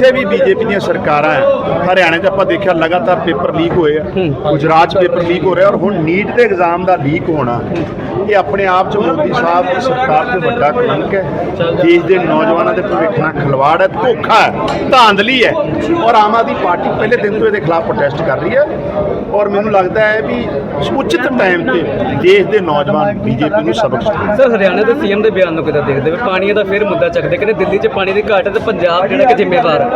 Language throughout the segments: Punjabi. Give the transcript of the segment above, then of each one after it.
ਜਿੱਥੇ ਵੀ ਬੀਜੇਪੀ ਦੀਆਂ ਸਰਕਾਰਾਂ ਹੈ ਹਰਿਆਣੇ 'ਚ ਆਪਾਂ ਦੇਖਿਆ ਲਗਾਤਾਰ ਪੇਪਰ ਲੀਕ ਹੋਏ ਆ ਗੁਜਰਾਤ 'ਚ ਪੇਪਰ ਲੀਕ ਹੋ ਰਿਹਾ ਔਰ ਹੁਣ ਨੀਟ ਦੇ ਐਗਜ਼ਾਮ ਦਾ ਲੀਕ ਹੋਣਾ ਇਹ ਆਪਣੇ ਆਪ 'ਚ ਮੋਦੀ ਸਾਹਿਬ ਦੀ ਸਰਕਾਰ ਤੇ ਵੱਡਾ ਕਲੰਕ ਹੈ। ਦੇਸ਼ ਦੇ ਨੌਜਵਾਨਾਂ ਦੇ ਭਵਿੱਖ ਨਾਲ ਖਿਲਵਾੜ ਹੈ ਧੋਖਾ ਹੈ ਧਾਂਦਲੀ ਹੈ। ਔਰ ਆਮ ਆਦਮੀ ਪਾਰਟੀ ਪਹਿਲੇ ਦਿਨ ਤੋਂ ਇਹਦੇ ਖਿਲਾਫ ਪ੍ਰੋਟੈਸਟ ਕਰ ਰਹੀ ਹੈ। ਔਰ ਮੈਨੂੰ ਲੱਗਦਾ ਹੈ ਵੀ ਉਚਿਤ ਟਾਈਮ ਤੇ ਦੇਸ਼ ਦੇ ਨੌਜਵਾਨ ਬੀਜੇਪੀ ਨੂੰ ਸਬਕ ਸਿਖਾਉਣ। ਸਰ ਹਰਿਆਣਾ ਦੇ ਸੀਐਮ ਦੇ ਬਿਆਨ ਨੂੰ ਕਿਦਾਂ ਦੇਖਦੇ ਹੋ? ਪਾਣੀ ਦਾ ਫਿਰ ਮੁੱਦਾ ਚੱਕਦੇ ਕਹਿੰਦੇ ਦਿੱਲੀ 'ਚ ਪਾਣੀ ਦੀ ਘਾਟ ਹੈ ਤੇ ਪੰਜਾਬ ਜਿਹੜਾ ਕਿ ਜ਼ਿੰਮੇਵਾਰ ਹੈ।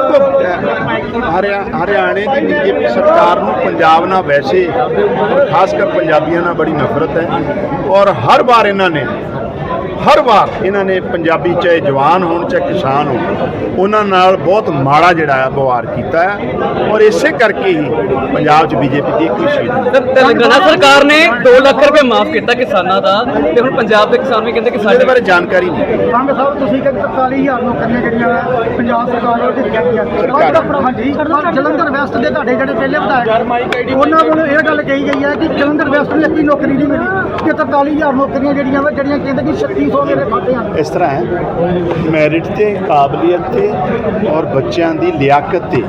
ਹਰਿਆਣੇ ਦੀ ਬੀਜੇਪੀ ਸਰਕਾਰ ਨੂੰ ਪੰਜਾਬ ਨਾਲ ਵੈਸੇ ਖਾਸ ਕਰ ਪੰਜਾਬੀਆਂ ਨਾਲ ਬੜੀ ਨਫ਼ਰਤ ਹੈ ਔਰ ਹਰ ਵਾਰ ਇਹਨਾਂ ਨੇ ਹਰ ਵਾਰ। ਇਹਨਾਂ ਨੇ ਪੰਜਾਬੀ ਚਾਹੇ ਜਵਾਨ ਹੋਣ ਚਾਹੇ ਕਿਸਾਨ ਹੋਣ ਉਹਨਾਂ ਨਾਲ ਬਹੁਤ ਮਾੜਾ ਜਿਹੜਾ ਹੈ ਵਿਵਹਾਰ ਕੀਤਾ ਹੈ ਔਰ ਇਸੇ ਕਰਕੇ ਹੀ ਪੰਜਾਬ 'ਚ ਬੀਜੇਪੀ ਦੀ ਵਿਸ਼ੇਸ਼ ਸਰ ਤੇਲੰਗਾਨਾ ਸਰਕਾਰ ਨੇ 2 ਲੱਖ ਰੁਪਏ ਮਾਫ ਕੀਤਾ ਕਿਸਾਨਾਂ ਦਾ ਤੇ ਹੁਣ ਪੰਜਾਬ ਦੇ ਕਿਸਾਨ ਵੀ ਕਹਿੰਦੇ ਕਿ ਇਹਦੇ ਸਾਡੇ ਬਾਰੇ ਜਾਣਕਾਰੀ ਨਹੀਂ। ਸੰਘ ਸਾਹਿਬ ਤੁਸੀਂ ਕਿ 45000 ਨੌਕਰੀਆਂ ਜਿਹੜੀਆਂ ਵਾ ਪੰਜਾਬ ਸਰਕਾਰ ਵੱਲੋਂ ਦਿੱਤੀਆਂ ਗਈਆਂ ਸਰਕਾਰ। ਹਾਂਜੀ ਪਰ ਜਲੰਧਰ ਵੈਸਟ ਦੇ ਤੁਹਾਡੇ ਜਿਹੜੇ ਪਹਿਲੇ ਵਿਧਾਇਕ ਉਹਨਾਂ ਵੱਲੋਂ ਇਹ ਗੱਲ ਕਹੀ ਗਈ ਹੈ ਕਿ ਜਲੰਧਰ ਵੈਸਟ ਨੂੰ ਇੱਕ ਵੀ ਨੌਕਰੀ ਨਹੀਂ ਮਿਲੀ ਕਿ 43000 ਨੌਕਰੀਆਂ ਜਿਹੜੀਆਂ ਵਾ ਜਿਹੜੀਆਂ ਕਹਿੰਦੇ ਕਿ 3600 ਮੇਰੇ ਖਾਤੇ ਹਨ ਇਸ ਤਰ੍ਹਾਂ ਹੈ। ਮੈਰਿਟ ਤੇ ਕਾਬਲੀਅਤ ਤੇ ਔਰ ਬੱਚਿਆਂ ਦੀ ਲਿਆਕਤ ਤੇ।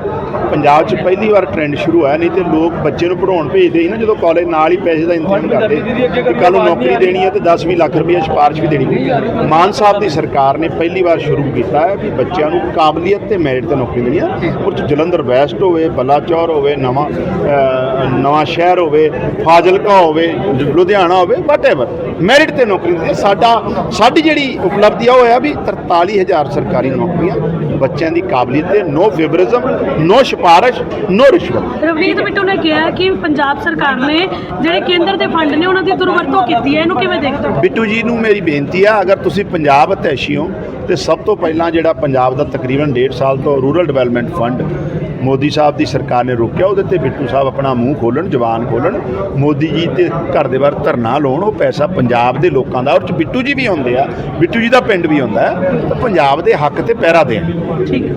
ਪੰਜਾਬ 'ਚ ਪਹਿਲੀ ਵਾਰ ਟ੍ਰੈਂਡ ਸ਼ੁਰੂ ਹੋਇਆ ਨਹੀਂ ਤੇ ਲੋਕ ਬੱਚੇ ਨੂੰ ਪੜਾਉਣ ਭੇਜਦੇ ਸੀ ਨਾ ਜਦੋਂ ਕਾਲਜ ਨਾਲ ਹੀ ਪੈਸੇ ਦਾ ਇੰਤਜ਼ਾਮ ਕਰਦੇ ਕਿ ਕੱਲ ਨੂੰ ਨੌਕਰੀ ਦੇਣੀ ਹੈ ਤੇ 10-20 ਲੱਖ ਰੁਪਏ ਸਿਫਾਰਿਸ਼ ਵੀ ਦੇਣੀ ਪਊਗੀ ਮਾਨ ਸਾਹਿਬ ਦੀ ਸਰਕਾਰ ਨੇ ਪਹਿਲੀ ਵਾਰ ਸ਼ੁਰੂ ਕੀਤਾ ਹੈ ਕਿ ਬੱਚਿਆਂ ਨੂੰ ਕਾਬਲੀਅਤ ਤੇ ਮੈਰਿਟ ਤੇ ਨੌਕਰੀ ਦੇਣੀ ਹੈ ਉਹ 'ਚ ਜਲੰਧਰ ਵੈਸਟ ਹੋਵੇ ਬਲਾਚੌਰ ਹੋਵੇ ਨਵਾਂ ਨਵਾਂ ਸ਼ਹਿਰ ਹੋਵੇ ਫਾਜ਼ਿਲਕਾ ਹੋਵੇ ਲੁਧਿਆਣਾ ਹੋਵੇ ਵਾਟਐਵਰ ਮੈਰਿਟ ਤੇ ਨੌਕਰੀ ਦਿੰਦੇ ਸਾਡਾ ਸਾਡੀ ਜਿਹੜੀ ਉਪਲਬਧੀ ਆ ਉਹ ਹੈ ਵੀ 43000 ਸਰਕਾਰੀ ਨੌਕਰੀਆਂ ਬੱਚਿਆਂ ਦੀ ਕਾਬਲੀਅਤ ਤੇ ਨੋ ਫੇਵਰਿਜ਼ਮ ਨੋ ਸਿਫਾਰਿਸ਼ ਨੋ ਰਿਸ਼ਵਤ ਰਵਨੀਤ ਬਿੱਟੂ ਨੇ ਕਿਹਾ ਕਿ ਪੰਜਾਬ ਸਰਕਾਰ ਨੇ ਜਿਹੜੇ ਕੇਂਦਰ ਦੇ ਫੰਡ ਨੇ ਉਹਨਾਂ ਦੀ ਦੁਰਵਰਤੋਂ ਕੀਤੀ ਹੈ। ਇਹਨੂੰ ਕਿਵੇਂ ਦੇਖਦੇ ਹੋ? ਬਿੱਟੂ ਜੀ ਨੂੰ ਮੇਰੀ ਬੇਨਤੀ ਆ ਅਗਰ ਤੁਸੀਂ ਪੰਜਾਬ ਅਤੈਸ਼ੀ ਹੋ ਤੇ ਸਭ ਤੋਂ ਪਹਿਲਾਂ ਜਿਹੜਾ ਪੰਜਾਬ ਦਾ ਤਕਰੀਬਨ 1.5 ਸਾਲ ਤੋਂ rural development fund Modi Sahib ਦੀ ਸਰਕਾਰ ਨੇ ਰੋਕਿਆ ਉਹਦੇ ਤੇ ਬਿੱਟੂ ਸਾਹਿਬ ਆਪਣਾ ਮੂੰਹ ਖੋਲਣ ਜ਼ਬਾਨ ਖੋਲਣ। ਮੋਦੀ ਜੀ ਤੇ ਘਰ ਦੇ ਬਾਹਰ ਧਰਨਾ ਲਾਉਣ ਉਹ ਪੈਸਾ ਪੰਜਾਬ ਦੇ ਲੋਕਾਂ ਦਾ ਔਰ ਚ ਬਿੱਟੂ ਜੀ ਵੀ ਆਉਂਦੇ ਆ ਬਿੱਟੂ ਜੀ ਦਾ ਪਿੰਡ ਵੀ ਆਉਂਦਾ ਹੈ ਤਾਂ ਪੰਜਾਬ ਦੇ ਹੱਕ ਤੇ ਪਹਿਰਾ ਦੇਣ। ਠੀਕ ਹੈ।